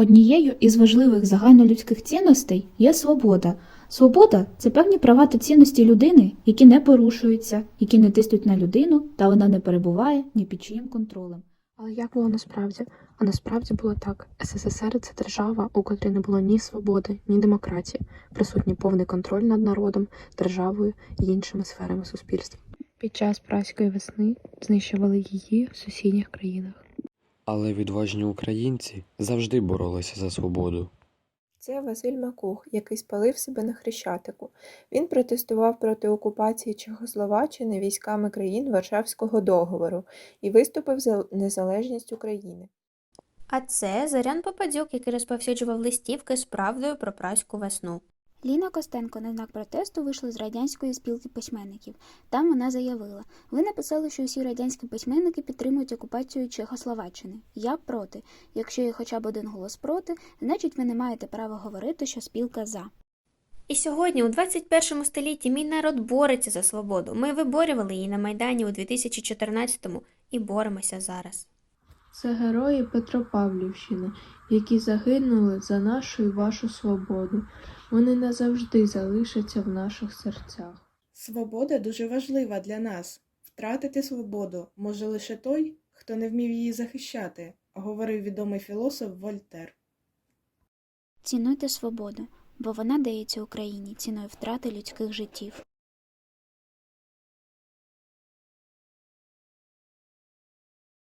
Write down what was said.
Однією із важливих загальнолюдських цінностей є свобода. Свобода це певні права та цінності людини, які не порушуються, які не тиснуть на людину, та вона не перебуває ні під чиїм контролем. Але як було насправді? А насправді було так: СССР це держава, у котрій не було ні свободи, ні демократії, присутній повний контроль над народом, державою і іншими сферами суспільства. Під час праської весни знищували її в сусідніх країнах. Але відважні українці завжди боролися за свободу. Це Василь Макух, який спалив себе на Хрещатику. Він протестував проти окупації Чехословаччини військами країн Варшавського договору і виступив за незалежність України. А це Зарян Попадюк, який розповсюджував листівки з правдою про праську весну. Ліна Костенко на знак протесту вийшла з радянської спілки письменників. Там вона заявила: ви написали, що усі радянські письменники підтримують окупацію Чехословаччини. Я проти. Якщо є хоча б один голос проти, значить ви не маєте права говорити, що спілка за. І сьогодні, у 21 столітті, мій народ бореться за свободу. Ми виборювали її на Майдані у 2014-му і боремося зараз. Це герої Петропавлівщини, які загинули за нашу і вашу свободу. Вони назавжди залишаться в наших серцях. Свобода дуже важлива для нас. Втратити свободу може лише той, хто не вмів її захищати, говорив відомий філософ Вольтер. Цінуйте свободу, бо вона дається Україні ціною втрати людських життів.